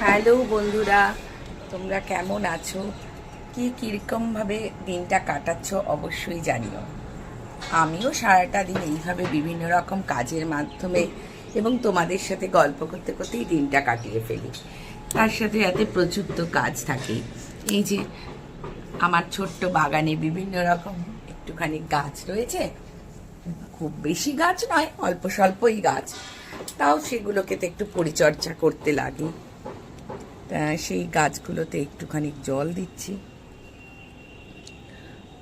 Hello বন্ধুরা, তোমরা কেমন আছো? কি কীরকমভাবে দিনটা কাটাচ্ছ অবশ্যই জানিও। আমিও সারাটা দিন এইভাবে বিভিন্ন রকম কাজের মাধ্যমে এবং তোমাদের সাথে গল্প করতে করতেই দিনটা কাটিয়ে ফেলি। তার সাথে এতে প্রচুর কাজ থাকে। এই যে আমার ছোট্ট বাগানে বিভিন্ন রকম একটুখানি গাছ রয়েছে। খুব বেশি গাছ নয়, অল্প স্বল্পই গাছ। তাও সেগুলোকে তো একটু পরিচর্যা করতে লাগে। সেই গাছগুলোতে একটুখানি জল দিচ্ছি।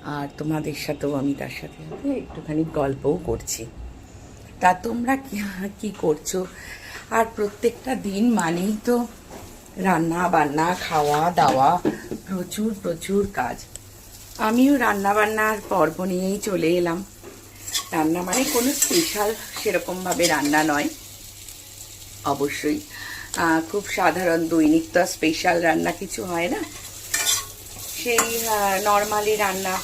আর তোমাদের সাথেও আমি তার সাথে সাথে একটুখানি গল্পও করছি। তা তোমরা কি করছ? আর প্রত্যেকটা দিন মানেই তো রান্না বান্না, খাওয়া দাওয়া, প্রচুর প্রচুর কাজ। আমিও রান্না বান্নার পর্ব নিয়েই চলে এলাম। রান্না মানে কোনো স্পেশাল সেরকমভাবে রান্না নয়। অবশ্যই। খুব সাধারণ দৈনিক তো স্পেশাল রান্না কিছু হয় না। সেই নর্মালি রান্না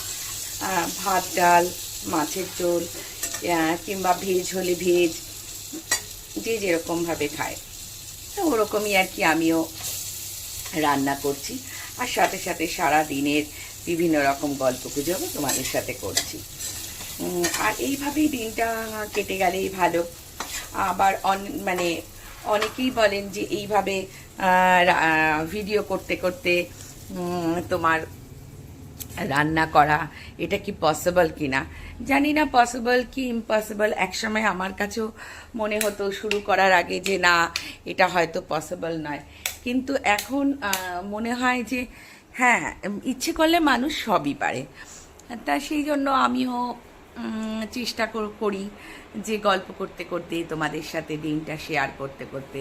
ভাত, ডাল, মাছের ঝোল কিংবা ভেজ, হলে ভেজ, যে যেরকমভাবে খায়। তো ওরকমই আর কি আমিও রান্না করছি। আর সাথে সাথে সারা দিনের বিভিন্ন রকম গল্প গুজবও তোমাদের সাথে করছি। আর এইভাবেই দিনটা কেটে গেলেই ভালো। আবার অন মানে অনেকেই বলেন যে এইভাবে ভিডিও করতে করতে তোমার রান্না করা, এটা কি পসিবল কি না জানি না পসিবল কি ইম্পসিবল একসময় আমার কাছেও মনে হতো শুরু করার আগে যে না, এটা হয়তো পসিবল নয়। কিন্তু এখন মনে হয় যে হ্যাঁ ইচ্ছে করলে মানুষ সবই পারে। তা সেই জন্য আমিও চেষ্টা করি যে গল্প করতে করতে, তোমাদের সাথে দিনটা শেয়ার করতে করতে।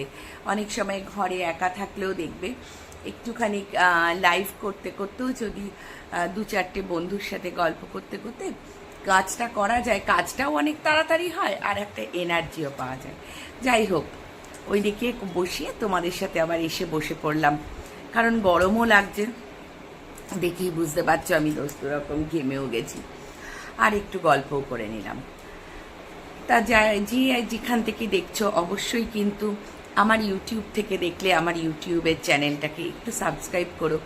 অনেক সময় ঘরে একা থাকলেও দেখবে, একটুখানি লাইভ করতে করতেও যদি দু চারটে বন্ধুর সাথে গল্প করতে করতে কাজটা করা যায়, কাজটাও অনেক তাড়াতাড়ি হয় আর একটা এনার্জিও পাওয়া যায়। যাই হোক, ওইদিকে বসিয়ে তোমাদের সাথে আবার এসে বসে পড়লাম। কারণ গরমও লাগছে, দেখেই বুঝতে পারছ আমি দোস্ত রকম ঘেমেও গেছি। আর একটু গল্পও করে নিলাম। তা যা, যে যেখান থেকে দেখছ অবশ্যই কিন্তু আমার ইউটিউব থেকে দেখলে আমার ইউটিউবের চ্যানেলটাকে একটু সাবস্ক্রাইব করো।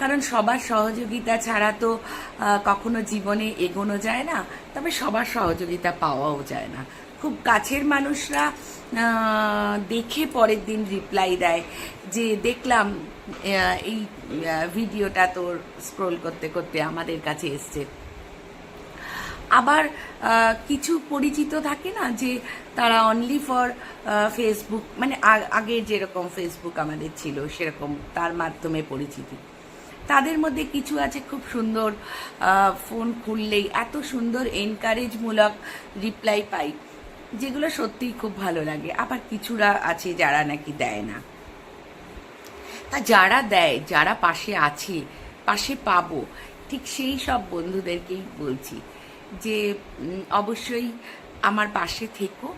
কারণ সবার সহযোগিতা ছাড়া তো কখনো জীবনে এগোনো যায় না, তবে সবার সহযোগিতা পাওয়াও যায় না। খুব কাছের মানুষরা দেখে পরের দিন রিপ্লাই দেয় যে, দেখলাম এই ভিডিওটা তোর স্ক্রোল করতে করতে আমাদের কাছে এসছে। আবার কিছু পরিচিত থাকে না যে তারা অনলি ফর ফেসবুক মানে আগে যেরকম ফেসবুক আমাদের ছিল, সেরকম তার মাধ্যমে পরিচিতি। তাদের মধ্যে কিছু আছে খুব সুন্দর ফোন খুললেই এত সুন্দর এনকারেজমূলক রিপ্লাই পাই, যেগুলো সত্যিই খুব ভালো লাগে। আবার কিছুরা আছে যারা নাকি দেয় না। তা যারা দেয়, যারা পাশে আছে, পাশে পাবো, ঠিক সেই সব বন্ধুদেরকেই বলছি। যে অবশ্যই আমার পাশে থেকো।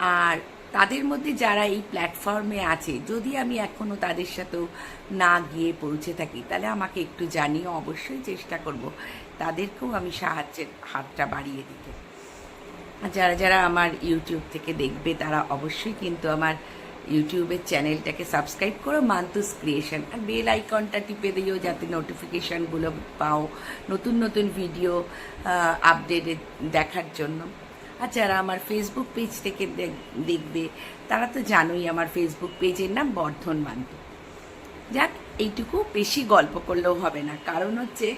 আর তাদের মধ্যে যারা এই প্ল্যাটফর্মে আছে, যদি আমি এখনও তাদের সাথেও না গিয়ে পৌঁছে থাকি, তাহলে আমাকে একটু জানিয়ে অবশ্যই চেষ্টা করব তাদেরকেও আমি সাহায্যের হাতটা বাড়িয়ে দিতে। যারা যারা আমার ইউটিউব থেকে দেখবে, তারা অবশ্যই কিন্তু আমার ইউটিউবের চ্যানেলটাকে সাবস্ক্রাইব করো মান্তুস ক্রিয়েশন আর বেল আইকনটা টিপে দিও যাতে নোটিফিকেশানগুলো পাও নতুন নতুন ভিডিও আপডেটে দেখার জন্য। আর যারা আমার ফেসবুক পেজ থেকে দেখ- দেখবে, তারা তো জানোই আমার ফেসবুক পেজের নাম বর্ধন মান্তু যাক, এইটুকু বেশি গল্প করলেও হবে না। কারণ হচ্ছে,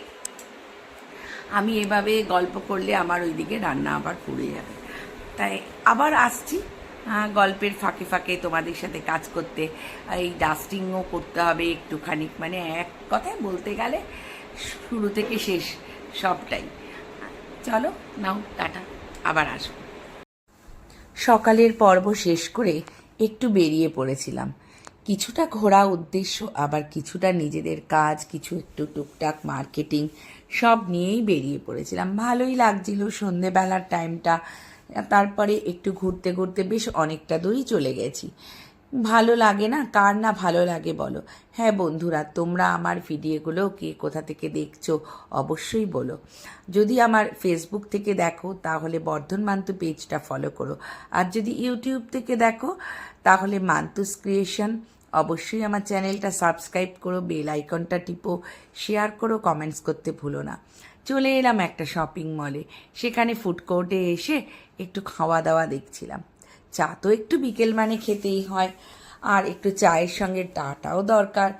আমি এভাবে গল্প করলে আমার ওইদিকে রান্না আবার পুড়ে যাবে। তাই আবার আসছি। গল্পের ফাঁকে ফাঁকে তোমাদের সাথে কাজ করতে, এই ডাস্টিংও করতে হবে একটুখানি। মানে এক কথায় বলতে গেলে শুরু থেকে শেষ সবটাই। চলো, নাও, টাটা, আবার আসব সকালের পর্ব শেষ করে একটু বেরিয়ে পড়েছিলাম। কিছুটা ঘোরা উদ্দেশ্য, আবার কিছুটা নিজেদের কাজ, কিছু একটু টুকটাক মার্কেটিং সব নিয়েই বেরিয়ে পড়েছিলাম। ভালোই লাগছিল সন্ধেবেলার টাইমটা তারপরে একটু ঘুরতে ঘুরতে বেশ অনেকটা দূরই চলে গেছি। ভালো লাগে না? কার না ভালো লাগে বলো? হ্যাঁ বন্ধুরা, তোমরা আমার ভিডিওগুলো কে কোথা থেকে দেখছ অবশ্যই বলো। যদি আমার ফেসবুক থেকে দেখো, তাহলে বর্ধন মান্তু পেজটা ফলো করো। আর যদি ইউটিউব থেকে দেখো, তাহলে মান্তুস ক্রিয়েশন অবশ্যই আমার চ্যানেলটা সাবস্ক্রাইব করো বেল আইকনটা টিপো শেয়ার করো কমেন্টস করতে ভুলো না। চলে এলাম একটা শপিং মলে সেখানে ফুড কোর্টে এসে একটু খাওয়া দাওয়া দেখছিলাম। চা তো একটু বিকেল মানে খেতেই হয়। আর একটু চায়ের সঙ্গে টাটাও দরকার।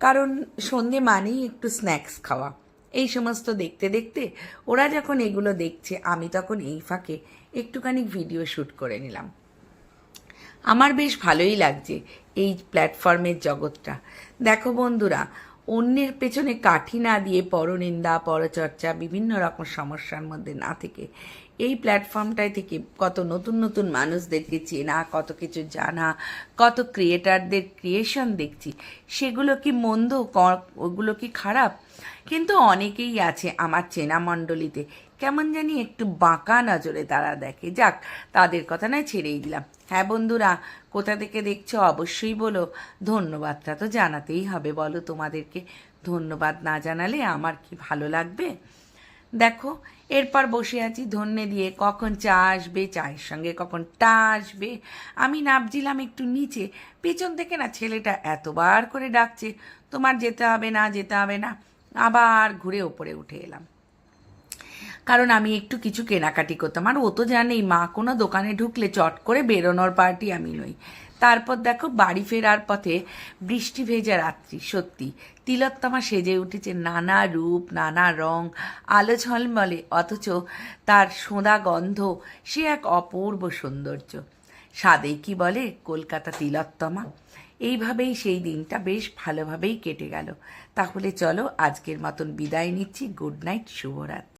কারণ সন্ধে মানেই একটু স্ন্যাক্স খাওয়া। এই সমস্ত দেখতে দেখতে ওরা যখন এগুলো দেখছে, আমি তখন এই ফাঁকে একটুখানি ভিডিও শ্যুট করে নিলাম। আমার বেশ ভালোই লাগছে এই প্ল্যাটফর্মের জগৎটা। দেখো বন্ধুরা অন্যের পেছনে কাঠি না দিয়ে পরনিন্দা, পরচর্চা, বিভিন্ন রকম সমস্যার মধ্যে না থেকে এই প্ল্যাটফর্মটায় থেকে কত নতুন নতুন মানুষদেরকে চেনা, কত কিছু জানা, কত ক্রিয়েটারদের ক্রিয়েশন দেখছি, সেগুলো কি মন্দ ওগুলো কি খারাপ? কিন্তু অনেকেই আছে আমার চেনা মণ্ডলীতে কেমন জানি একটু বাঁকা নজরে তারা দেখে। যাক, তাদের কথা নয়, ছেড়েই দিলাম। হ্যাঁ বন্ধুরা, কোথা থেকে দেখছ অবশ্যই বলো। ধন্যবাদটা তো জানাতেই হবে, বলো তোমাদেরকে। ধন্যবাদ না জানালে আমার কি ভালো লাগবে? দেখো, এরপর বসে আছি ধন্যে দিয়ে, কখন চা আসবে, চায়ের সঙ্গে কখন টা আসবে। আমি নাবছিলাম একটু নিচে, পেছন থেকে না ছেলেটা এতবার করে ডাকছে, তোমার যেতে হবে না, যেতে হবে না। আবার ঘুরে ওপরে উঠে এলাম। কারণ আমি একটু কিছু কেনাকাটি করতাম। আর ও তো জানেই, মা কোনো দোকানে ঢুকলে চট করে বেরোনোর পার্টি আমি নই। তারপর দেখো বাড়ি ফেরার পথে বৃষ্টি ভেজা রাত্রি, সত্যি। তিলোত্তমা সেজে উঠেছে নানা রূপ, নানা রং, আলো ঝলমলে, অথচ তার সোঁদা গন্ধ সে এক অপূর্ব সৌন্দর্য। স্বাদেই কি বলে, কলকাতা তিলোত্তমা এইভাবেই সেই দিনটা বেশ ভালোভাবেই কেটে গেল। তাহলে চলো আজকের মতন বিদায় নিচ্ছি। গুড নাইট, শুভরাত্রি।